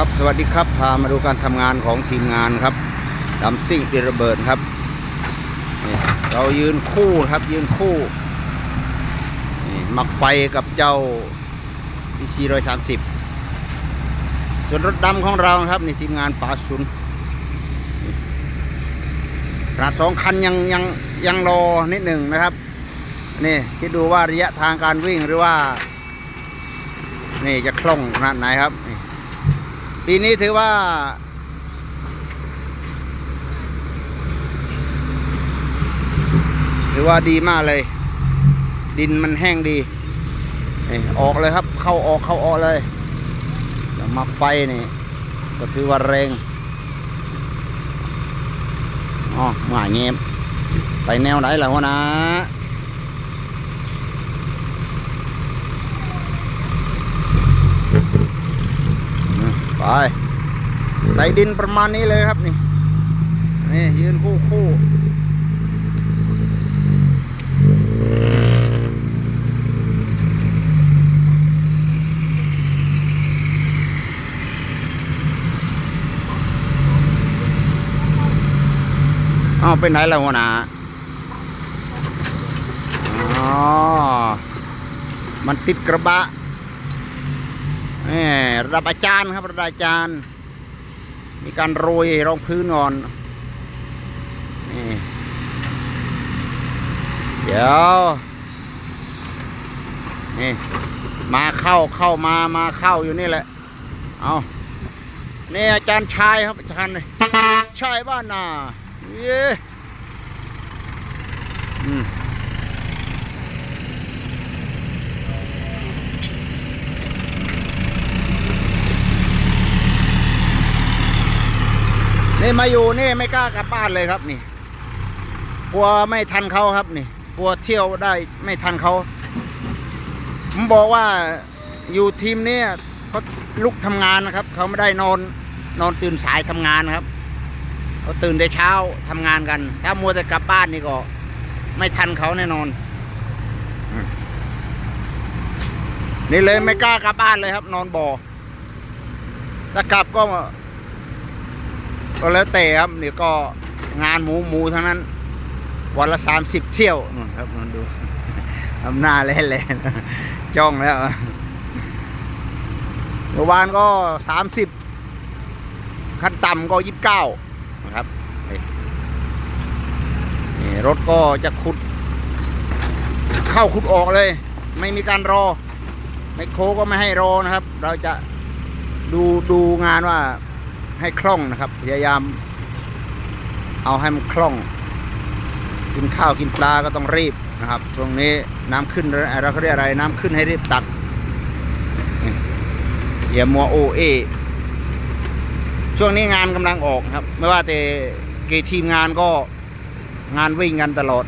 ครับสวัสดีครับพามาดูการทำงานของทีมงานครับดำซิ่งตีระเบิดครับนี่เรายืนคู่ครับยืนคู่นี่หมักไฟกับเจ้า PC ร้อยสามสิบส่วนรถดำของเราครับนี่ทีมงานป่าสุนขนาดสองคันยังยังยังรอนิดหนึ่งนะครับนี่คิดดูว่าระยะทางการวิ่งหรือว่า นี่จะคล่องขนาดไหนครับ ปีนี้ถือว่า ถือว่าดีมากเลย ดินมันแห้งดีออกเลยครับ เข้าออกเข้าออกเลยลมักไฟนี่ ก็ถือว่าแรงอ๋อมาเงียบไปแนวไหนล่ะหัวนะ ไปใส่ดินประมาณนี้เลยครับนี่นี่ยืนคู่คู่อ้าวไปไหนแล้วหัวหน้าอ๋อ มันติดกระบะ นี่ระดับอาจารย์ครับระดับอาจารย์ มีการโรยรองพื้นก่อนนี่เดี๋ยวนี่มาเข้าเข้ามามาเข้าอยู่นี่แหละ เอานี่อาจารย์ชายครับอาจารย์ชายบ้านนาเย้อืม นี่มาอยู่นี่ไม่กล้ากลับบ้านเลยครับนี่ กลัวไม่ทันเขาครับนี่ กลัวเที่ยวได้ไม่ทันเขาผมบอกว่าอยู่ทีมนี้เขาลุกทำงานนะครับ เขาไม่ได้นอนนอนตื่นสายทำงานครับเขาตื่นแต่เช้าทำงานกัน ถ้ามัวแต่กลับบ้านนี่ก็ ไม่ทันเขาแน่นอน นี่เลยไม่กล้ากลับบ้านเลยครับ นอนบ่อถ้ากลับก็ ก็แล้วแต่ครับนี่ก็งานหมูหมูทั้งนั้น วันละสามสิบเที่ยวนู่นครับนนดูทำหน้าเล่นเลยจ้องแล้วเมื่อวานก็สามสิบขั้นต่ำก็ยี่สิบเก้านะครับนี่รถก็จะขุด เข้าขุดออกเลย ไม่มีการรอไมคโครก็ไม่ให้รอนะครับ เราจะดูดูงานว่า ให้คล่องนะครับ พยายามเอาให้มันคล่อง กินข้าวกินปลาก็ต้องรีบนะครับ ตรงนี้น้ำขึ้นเราเขาเรียกอะไรน้ำขึ้นให้รีบตักอย่ามัวโอเอช่วงนี้งานกำลังออกครับ ไม่ว่าแต่กี่ทีมงานก็งานวิ่งกันตลอด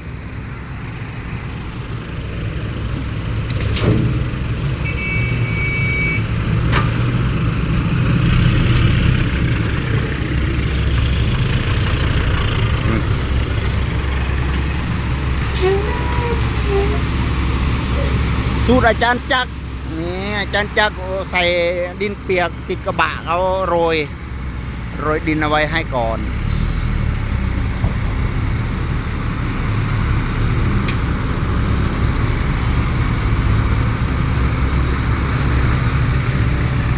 สูตรอาจารย์จักนี่อาจารย์จักใส่ดินเปียกติดกระบะเขาโรย โรยดินเอาไว้ให้ก่อน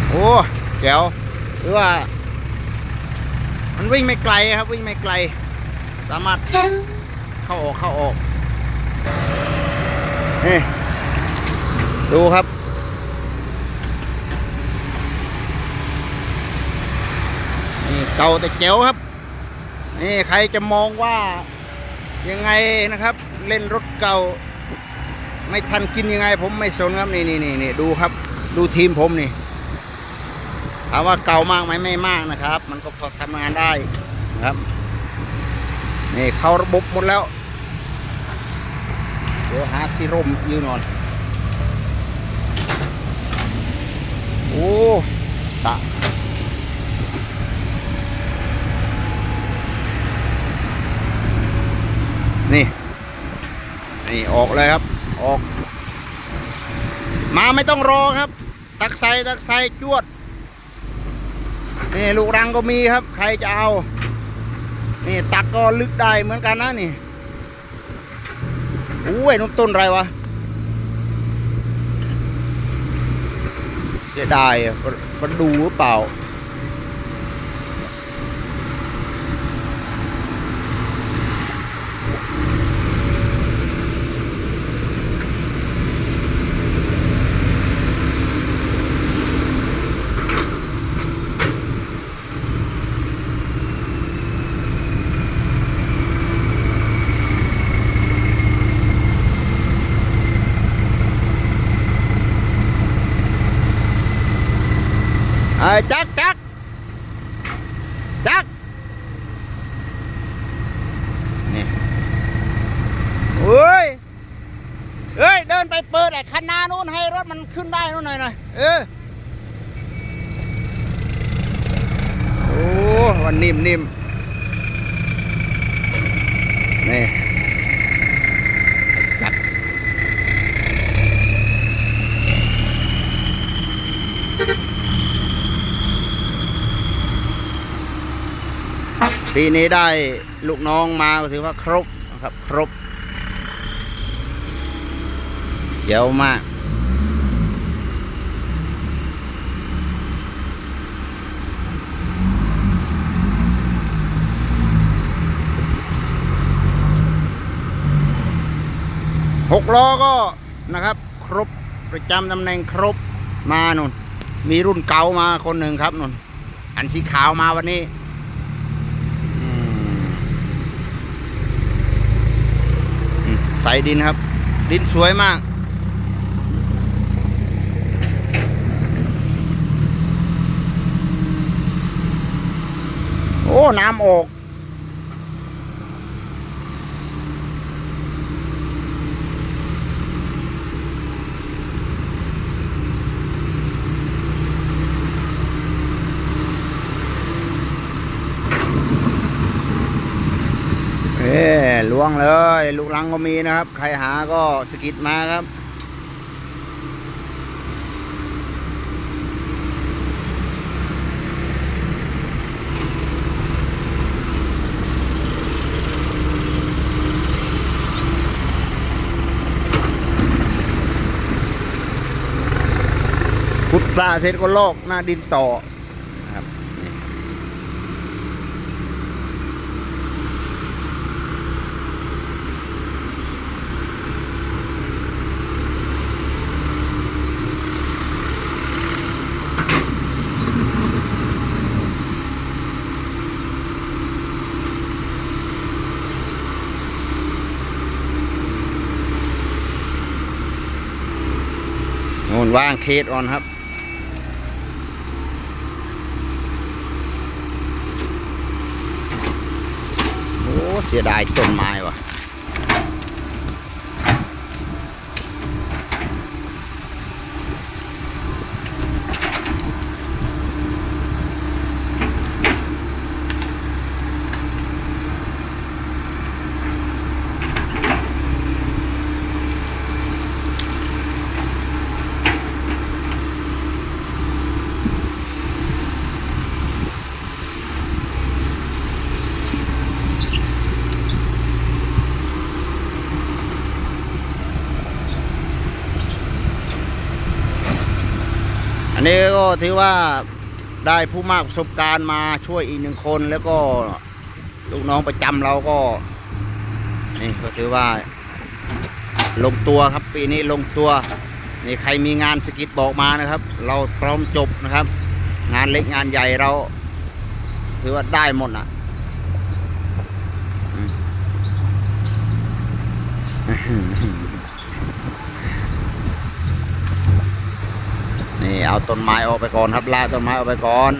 โอ้แจ๋วหรือว่า มันวิ่งไม่ไกลครับ วิ่งไม่ไกล สามารถเข้าออกเข้าออกนี่ ดูครับ นี่เก่าแต่เจ๋วครับ นี่ใครจะมองว่ายังไงนะครับ เล่นรถเก่า ไม่ทันกินยังไง ผมไม่สนครับนี่นี่นี่นี่ดูครับ ดูทีมผมนี่ถามว่าเก่ามากไหมไม่มากนะครับ มันก็พอทำงานได้นะครับนี่เข้าระบบหมดแล้ว เดี๋ยวหาที่ร่มยืนนอน โอ้ตะนี่ นี่ออกเลยครับ ออก มาไม่ต้องรอครับ ตักใส่ตักใส่จวด นี่ลูกรังก็มีครับ ใครจะเอา นี่ตักก็ลึกได้เหมือนกันนะนี่ อุ้ยนุ่นต้นอะไรวะ เสียดายมันดูหรือเปล่า จักจักจักนี่เฮ้ยเอ้ย เดินไปเปิดไอ้คันนานู้นให้รถมันขึ้นได้นู้นหน่อยหน่อยเออโอ้วันนิ่มนิ่มนี่จัก ปีนี้ได้ลูกน้องมาถือว่าครบนะครับครบเจ๋วมาก หกล้อก็นะครับ ครบประจำตำแหน่งครบมานุ่น มีรุ่นเก่ามาคนหนึ่งครับนุ่น อันสีขาวมาวันนี้ อืมอืม ใส่ดินครับ ดินสวยมาก โอ้ น้ำออก เอ้ล้ วงเลย ลูกลังก็มีนะครับ ใครหาก็สกิดมาครับ ขุดสระเสร็จก็ลอกหน้าดินต่อ ว่างเคสออนครับ โอ้ เสียดายต้นไม้ว่ะ ถือว่าได้ผู้มากประสบการณ์มาช่วยอีกหนึ่งคน แล้วก็ลูกน้องประจำเราก็ นี่ก็ถือว่า ลงตัวครับปีนี้ลงตัวนี่ใครมีงานสกิดบอกมานะครับ เราพร้อมจบนะครับ งานเล็กงานใหญ่เรา ถือว่าได้หมดอะอืม นี่เอา ต้นไม้ออกไปก่อนครับล่าต้นไม้ออกไปก่อน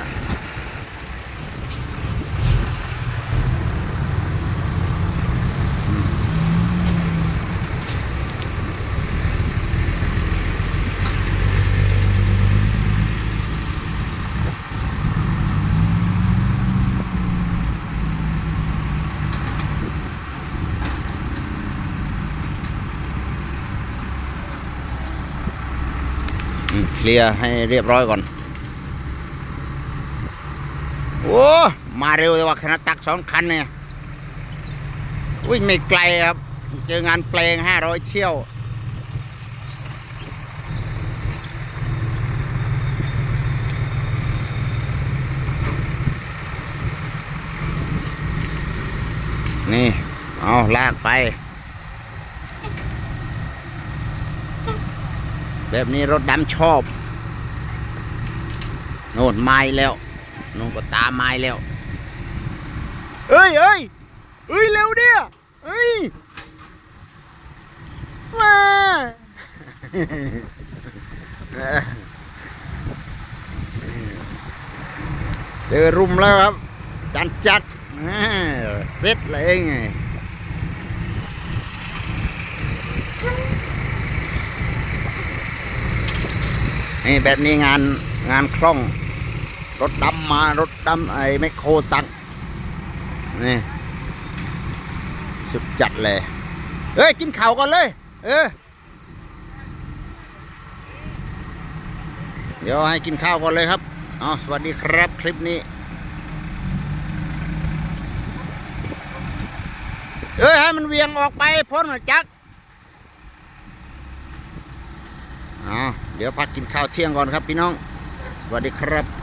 เคลียร์ให้เรียบร้อยก่อน โอ้มาเร็วเลยว่าคณะตักสองคันเนี่ยวิ่งไม่ไกลครับ เจองานเพลงห้าร้อยเที่ยวนี่ เอาลากไป แบบนี้รถดำชอบ โน่นไม้แล้วนุ่นก็ตามไม้แล้ว เอ้ยเอ้ยเอ้ยเร็วเดียเอ้ย มาเจอรุมแล้วครับ จันจัดเสร็จเลยไง นี่แบบนี้งานงานคล่อง รถดำมารถดำไอ้แมคโครตักนี่สุดจัดเลย เอ้ย กินข่าวก่อนเลย เออ เดี๋ยวให้กินข้าวก่อนเลยครับเอสวัสดีครับคลิปนี้ เอ้ย ให้มันเวียงออกไปพ้นหน่อยจักอาเดี๋ยวพักกินข้าวเที่ยงก่อนครับพี่น้อง สวัสดีครับ